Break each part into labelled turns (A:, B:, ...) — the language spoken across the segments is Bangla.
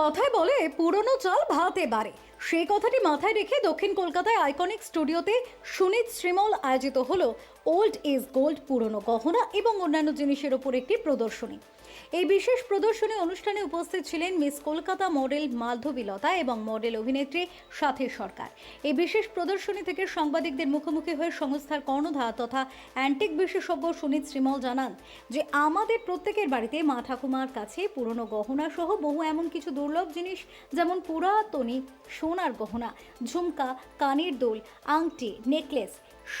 A: কথায় বলে পুরনো চাল ভাতে বাড়ে। সেই কথাটি মাথায় রেখে দক্ষিণ কলকাতায় আইকনিক স্টুডিওতে সুনীত শ্রীমল আয়োজিত হলো ওল্ড ইজ গোল্ড পুরনো গহনা এবং অন্যান্য জিনিসের ওপর একটি প্রদর্শনী। এই বিশেষ প্রদর্শনী অনুষ্ঠানে উপস্থিত ছিলেন মিস কলকাতা মডেল মাধবীলতা এবং মডেল অভিনেত্রী সাথী সরকার। এই বিশেষ প্রদর্শনী থেকে সাংবাদিকদের মুখোমুখি হয়ে সংস্থার কর্ণধার তথা অ্যান্টিক বিশেষজ্ঞ সুনীত শ্রীমল জানান যে, আমাদের প্রত্যেকের বাড়িতে মা ঠাকুমার কাছে পুরনো গহনা সহ বহু এমন কিছু দুর্লভ জিনিস যেমন পুরাতনী সোনার গহনা, ঝুমকা, কানের দোল, আংটি, নেকলেস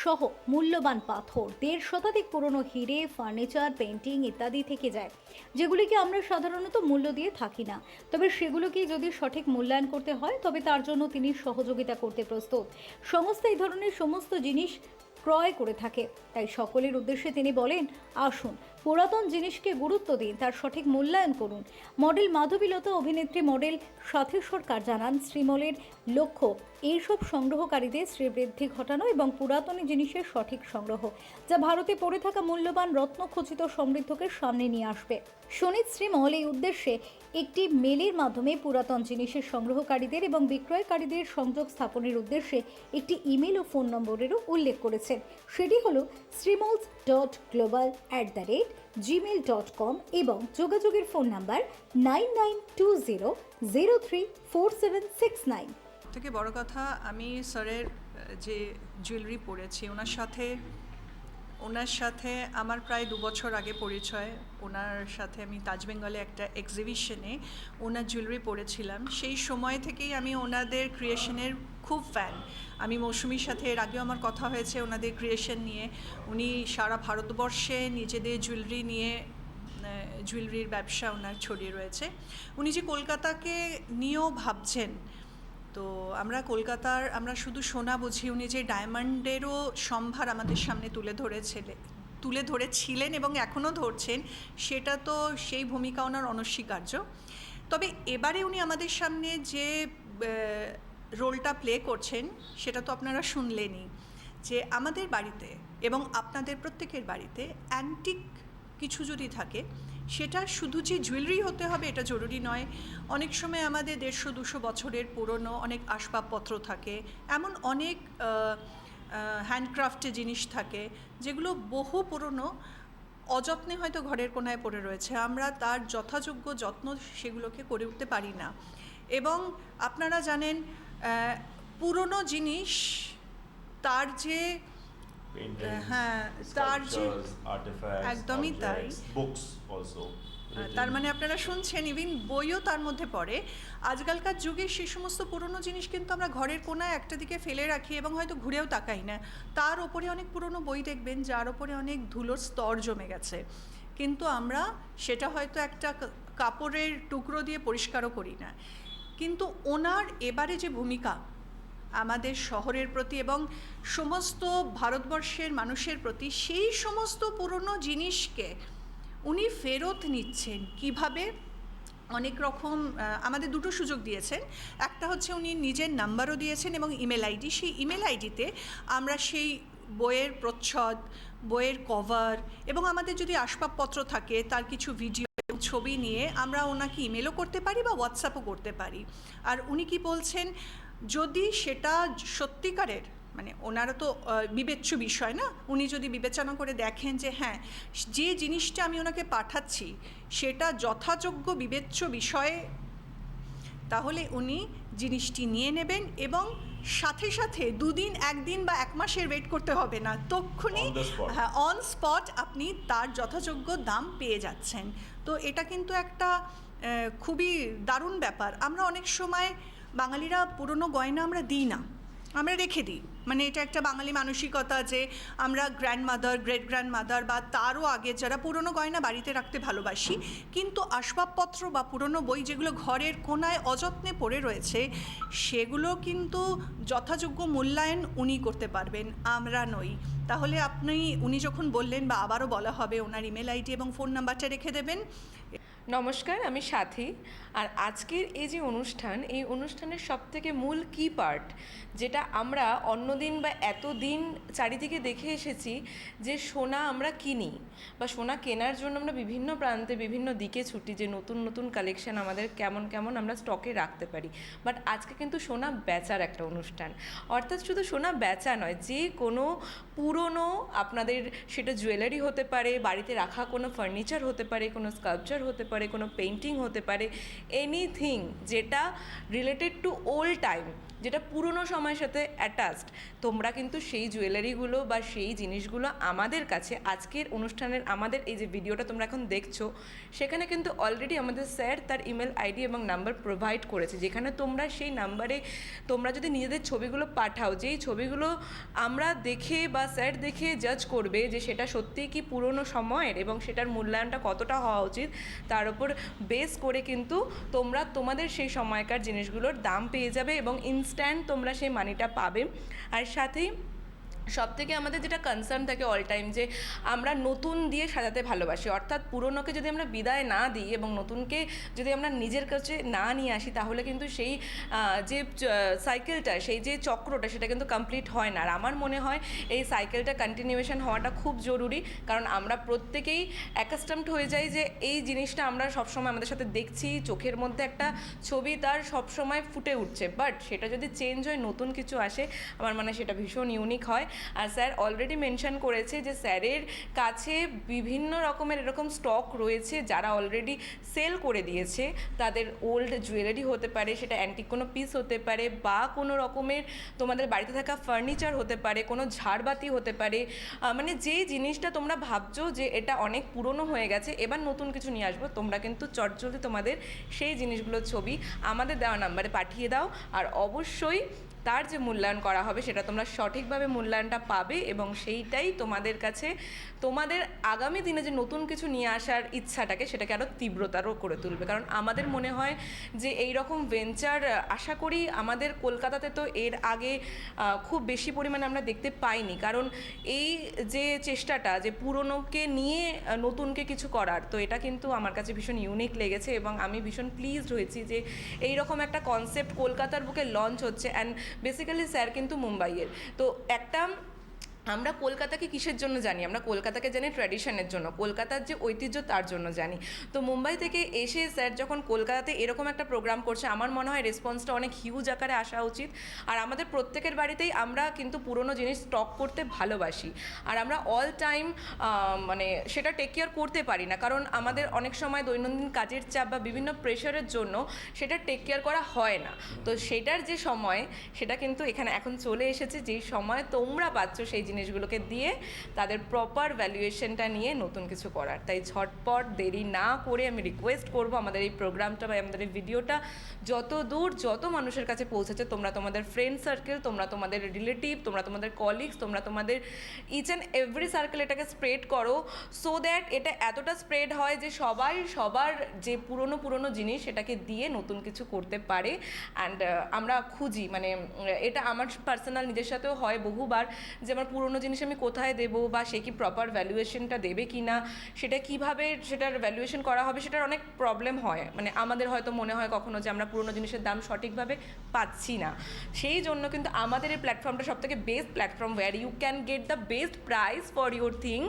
A: সহ মূল্যবান পাথর, দেড় শতাধিক পুরনো হিরে, ফার্নিচার পেন্টিং ইত্যাদি থেকে যায়, যেগুলিকে আমরা সাধারণত মূল্য দিয়ে থাকি না। তবে সেগুলোকে যদি সঠিক মূল্যায়ন করতে হয়, তবে তার জন্য তিনি সহযোগিতা করতে প্রস্তুত। সমস্ত এই ধরনের সমস্ত জিনিস ক্রয় করে থাকে। তাই সকলের উদ্দেশ্যে তিনি বলেন, আসুন পুরাতন জিনিসকে গুরুত্ব দিন, তার সঠিক মূল্যায়ন করুন। মডেল মাধবীলতা অভিনেত্রী মডেল সাথী সরকার জানান, শ্রীমলের লক্ষ্য এইসব সংগ্রহকারীদের শ্রীবৃদ্ধি ঘটানো এবং পুরাতন জিনিসের সঠিক সংগ্রহ, যা ভারতে পড়ে থাকা মূল্যবান রত্নখচিত সমৃদ্ধকে সামনে নিয়ে আসবে। সুনীত শ্রীমল এই উদ্দেশ্যে একটি মেলের মাধ্যমে পুরাতন জিনিসের সংগ্রহকারীদের এবং বিক্রয়কারীদের সংযোগ স্থাপনের উদ্দেশ্যে একটি ইমেল ও ফোন নম্বরেরও উল্লেখ করেছেন। সেটি হল Shrimals dot global at the rate Gmail dot com এবং যোগাযোগের phone number nine nine two zero zero three four seven six nine
B: থেকে বড় কথা, আমি স্যারের যে জুয়েলারি পরেছি, ওনার সাথে ওনার সাথে আমার প্রায় দু বছর আগে পরিচয়। ওনার সাথে আমি তাজবেঙ্গলে একটা এক্সিবিশনে ওনার জুয়েলারি পরেছিলাম। সেই সময় থেকেই আমি ওনাদের ক্রিয়েশনের খুব ফ্যান আমি মৌসুমীর সাথে এর আগেও আমার কথা হয়েছে ওনাদের ক্রিয়েশন নিয়ে। উনি সারা ভারতবর্ষে নিজেদের জুয়েলারি নিয়ে জুয়েলারির ব্যবসা ওনার ছড়িয়ে রয়েছে। উনি যে কলকাতাকে নিয়েও ভাবছেন তো আমরা কলকাতার, আমরা শুধু সোনা বুঝি উনি যে ডায়মন্ডেরও সম্ভার আমাদের সামনে তুলে ধরেছিলেন তুলে ধরেছিলেন এবং এখনও ধরছেন, সেটা তো সেই ভূমিকা ওনার অনস্বীকার্য। তবে এবারে উনি আমাদের সামনে যে রোলটা প্লে করছেন, সেটা তো আপনারা শুনলেনই, যে আমাদের বাড়িতে এবং আপনাদের প্রত্যেকের বাড়িতে অ্যান্টিক কিছু যদি থাকে সেটা শুধু যে জুয়েলারি হতে হবে এটা জরুরি নয়। অনেক সময় আমাদের দেড়শো, দুশো বছরের পুরনো অনেক আসবাবপত্র থাকে। এমন অনেক হ্যান্ডক্রাফটে জিনিস থাকে যেগুলো বহু পুরনো, অযত্নে হয়তো ঘরের কোনায় পড়ে রয়েছে। আমরা তার যথাযোগ্য যত্ন সেগুলোকে করে উঠতে পারি না। এবং আপনারা জানেন পুরনো জিনিস তার যে হ্যাঁ, তার যে- একদমই তাই। তার মানে আপনারা শুনছেন ইভিন বইও তার মধ্যে পড়ে। আজকালকার যুগে সেই সমস্ত পুরনো জিনিস কিন্তু আমরা ঘরের কোনায় একটা দিকে ফেলে রাখি এবং হয়তো ঘুরেও তাকাই না। তার ওপরে অনেক পুরনো বই দেখবেন যার ওপরে অনেক ধুলোর স্তর জমে গেছে। কিন্তু আমরা সেটা হয়তো একটা কাপড়ের টুকরো দিয়ে পরিষ্কারও করি না। কিন্তু ওনার এবারে যে ভূমিকা আমাদের শহরের প্রতি এবং সমস্ত ভারতবর্ষের মানুষের প্রতি সেই সমস্ত পুরনো জিনিসকে উনি ফেরত নিচ্ছেন কীভাবে? অনেক রকম আমাদের দুটো সুযোগ দিয়েছেন। একটা হচ্ছে উনি নিজের নাম্বারও দিয়েছেন এবং ইমেল আইডি। সেই ইমেল আইডিতে আমরা সেই বইয়ের প্রচ্ছদ, বইয়ের কভার এবং আমাদের যদি আসবাবপত্র থাকে, তার কিছু ভিডিও ছবি নিয়ে আমরা ওনাকে ইমেলও করতে পারি বা হোয়াটসঅ্যাপও করতে পারি। আর উনি কি বলছেন যদি সেটা সত্যিকারের মানে ওনারা তো বিবেচ্য বিষয় না উনি যদি বিবেচনা করে দেখেন যে হ্যাঁ যে জিনিসটা আমি ওনাকে পাঠাচ্ছি সেটা যথাযোগ্য বিবেচ্য বিষয়ে তাহলে উনি জিনিসটি নিয়ে নেবেন এবং সাথে সাথে দুদিন একদিন বা এক মাসের ওয়েট করতে হবে না তক্ষুনি. হ্যাঁ অন স্পট আপনি তার যথাযোগ্য দাম পেয়ে যাচ্ছেন তো এটা কিন্তু একটা খুবই দারুণ ব্যাপার আমরা অনেক সময় বাঙালিরা পুরনো গয়না আমরা দিই না আমরা রেখে দিই। মানে এটা একটা বাঙালি মানসিকতা যে আমরা grandmother great grandmother বা তারও আগে যারা পুরনো গয়না বাড়িতে রাখতে ভালোবাসি, কিন্তু আসবাবপত্র বা পুরনো বই যেগুলো ঘরের কোনায় অযত্নে পড়ে রয়েছে, সেগুলো কিন্তু যথাযোগ্য মূল্যায়ন উনি করতে পারবেন, আমরা নই। তাহলে আপনি, উনি যখন বললেন বা আবারও বলা হবে, ওনার ইমেল আইডি এবং ফোন নাম্বারটা রেখে দেবেন।
C: নমস্কার, আমি সাথী। আর আজকের এই যে অনুষ্ঠান, এই অনুষ্ঠানের সবথেকে মূল কি পার্ট যেটা আমরা অন্য জন্মদিন বা এত দিন চারিদিকে দেখে এসেছি যে সোনা আমরা কিনি বা সোনা কেনার জন্য আমরা বিভিন্ন প্রান্তে বিভিন্ন দিকে ছুটি যে নতুন নতুন কালেকশন আমাদের কেমন কেমন আমরা স্টকে রাখতে পারি। বাট আজকে কিন্তু সোনা বেচার একটা অনুষ্ঠান। অর্থাৎ শুধু সোনা বেচা নয়, যে কোনো পুরনো আপনাদের সেটা জুয়েলারি হতে পারে, বাড়িতে রাখা কোনো ফার্নিচার হতে পারে, কোনো স্কাল্পচার হতে পারে, কোনো পেন্টিং হতে পারে এনিথিং যেটা রিলেটেড টু ওল্ড টাইম যেটা পুরনো সময়ের সাথে অ্যাটাচড তোমরা কিন্তু সেই জুয়েলারিগুলো বা সেই জিনিসগুলো আমাদের কাছে আজকের অনুষ্ঠানের আমাদের এই যে ভিডিওটা তোমরা এখন দেখছ, সেখানে কিন্তু অলরেডি আমাদের স্যার তার ইমেল আইডি এবং নাম্বার প্রোভাইড করেছে। যেখানে তোমরা সেই নাম্বারে তোমরা যদি নিজেদের ছবিগুলো পাঠাও, যেই ছবিগুলো আমরা দেখে বা স্যার দেখে জাজ করবে যে সেটা সত্যিই কি পুরনো সময়ের এবং সেটার মূল্যায়নটা কতটা হওয়া উচিত, তার উপর বেস করে কিন্তু তোমরা তোমাদের সেই সময়কার জিনিসগুলোর দাম পেয়ে যাবে এবং ইনস্ট্যান্ট তোমরা সেই মানিটা পাবে। আর সাথেই সব থেকে আমাদের যেটা কনসার্ন থাকে অল টাইম যে আমরা নতুন দিয়ে সাজাতে ভালোবাসি। অর্থাৎ পুরনোকে যদি আমরা বিদায় না দিই এবং নতুনকে যদি আমরা নিজের কাছে না নিয়ে আসি, তাহলে কিন্তু সেই যে সাইকেলটা সেই যে চক্রটা, সেটা কিন্তু কমপ্লিট হয় না। আর আমার মনে হয় এই সাইকেলটা কন্টিনিউয়েশন হওয়াটা খুব জরুরি। কারণ আমরা প্রত্যেকেই অ্যাকাস্টমড হয়ে যাই যে এই জিনিসটা আমরা সবসময় আমাদের সাথে দেখছি, চোখের মধ্যে একটা ছবি তার সবসময় ফুটে উঠছে। বাট সেটা যদি চেঞ্জ হয়, নতুন কিছু আসে, আমার মনে সেটা ভীষণ ইউনিক হয়। আর স্যার অলরেডি মেনশন করেছে যে স্যারের কাছে বিভিন্ন রকমের এরকম স্টক রয়েছে যারা অলরেডি সেল করে দিয়েছে। তাদের ওল্ড জুয়েলারি হতে পারে, সেটা অ্যান্টিক কোনো পিস হতে পারে বা কোনো রকমের তোমাদের বাড়িতে থাকা ফার্নিচার হতে পারে, কোনো ঝাড়বাতি হতে পারে। মানে যে জিনিসটা তোমরা ভাবছ যে এটা অনেক পুরনো হয়ে গেছে, এবার নতুন কিছু নিয়ে আসব, তোমরা কিন্তু চটজলদি তোমাদের সেই জিনিসগুলোর ছবি আমাদের দেওয়া নাম্বারে পাঠিয়ে দাও। আর অবশ্যই তার যে মূল্যায়ন করা হবে, সেটা তোমরা সঠিকভাবে মূল্যায়নটা পাবে এবং সেইটাই তোমাদের কাছে, তোমাদের আগামী দিনে যে নতুন কিছু নিয়ে আসার ইচ্ছাটাকে সেটাকে আরও তীব্রতারও করে তুলবে। কারণ আমাদের মনে হয় যে এই রকম ভেঞ্চার আশা করি আমাদের কলকাতাতে তো এর আগে খুব বেশি পরিমাণে আমরা দেখতে পাইনি। কারণ এই যে চেষ্টাটা, যে পুরনোকে নিয়ে নতুনকে কিছু করার, তো এটা কিন্তু আমার কাছে ভীষণ ইউনিক লেগেছে এবং আমি ভীষণ প্লিজড হয়েছি যে এই রকম একটা কনসেপ্ট কলকাতার বুকে লঞ্চ হচ্ছে। অ্যান্ড বেসিক্যালি স্যার কিন্তু মুম্বাইয়ের। তো একটা আমরা কলকাতাকে কিসের জন্য জানি? আমরা কলকাতাকে জানি ট্র্যাডিশনের জন্য, কলকাতার যে ঐতিহ্য তার জন্য জানি। তো মুম্বাই থেকে এসে স্যার যখন কলকাতাতে এরকম একটা প্রোগ্রাম করছে, আমার মনে হয় রেসপন্সটা অনেক হিউজ আকারে আসা উচিত। আর আমাদের প্রত্যেকের বাড়িতেই আমরা কিন্তু পুরনো জিনিস স্টক করতে ভালোবাসি। আর আমরা অল টাইম মানে সেটা টেক কেয়ার করতে পারি না। কারণ আমাদের অনেক সময় দৈনন্দিন কাজের চাপ বা বিভিন্ন প্রেশারের জন্য সেটা টেক কেয়ার করা হয় না। তো সেটার যে সময়, সেটা কিন্তু এখানে এখন চলে এসেছে। যেই সময় তোমরা পাচ্ছ সেই জিনিসগুলোকে দিয়ে তাদের প্রপার ভ্যালুয়েশনটা নিয়ে নতুন কিছু করার। তাই ঝটপট দেরি না করে আমি রিকোয়েস্ট করব আমাদের এই প্রোগ্রামটা বা আমাদের এই ভিডিওটা যত দূর যত মানুষের কাছে পৌঁছেছে, তোমরা তোমাদের ফ্রেন্ড সার্কেল তোমরা তোমাদের রিলেটিভ তোমরা তোমাদের কলিগস তোমরা তোমাদের ইচ অ্যান্ড এভরি সার্কেল এটাকে স্প্রেড করো সো দ্যাট এটা এতটা স্প্রেড হয় যে সবাই সবার যে পুরনো পুরনো জিনিস সেটাকে দিয়ে নতুন কিছু করতে পারে। অ্যান্ড আমরা খুঁজি মানে এটা আমার পার্সোনাল নিজের সাথেও হয় বহুবার যে আমার পুরনো জিনিস আমি কোথায় দেবো বা সে কি প্রপার ভ্যালুয়েশনটা দেবে কি না, সেটা কীভাবে সেটার ভ্যালুয়েশন করা হবে সেটার অনেক প্রবলেম হয়। মানে আমাদের হয়তো মনে হয় কখনো যে আমরা পুরনো জিনিসের দাম সঠিকভাবে পাচ্ছি না। সেই জন্য কিন্তু আমাদের এই প্ল্যাটফর্মটা সব থেকে best platform where you can get the best price for your thing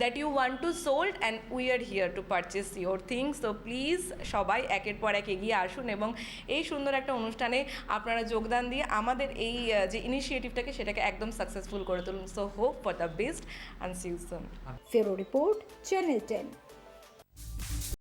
C: that you want to sold and we are here to purchase your things so please সবাই একের পর এক এগিয়ে আসুন এবং এই সুন্দর একটা অনুষ্ঠানে আপনারা যোগদান দিয়ে আমাদের এই যে ইনিশিয়েটিভটাকে সেটাকে একদম সাকসেসফুল করে তুলুন। So hope for the best and see you soon.
A: Fero Report, Channel 10.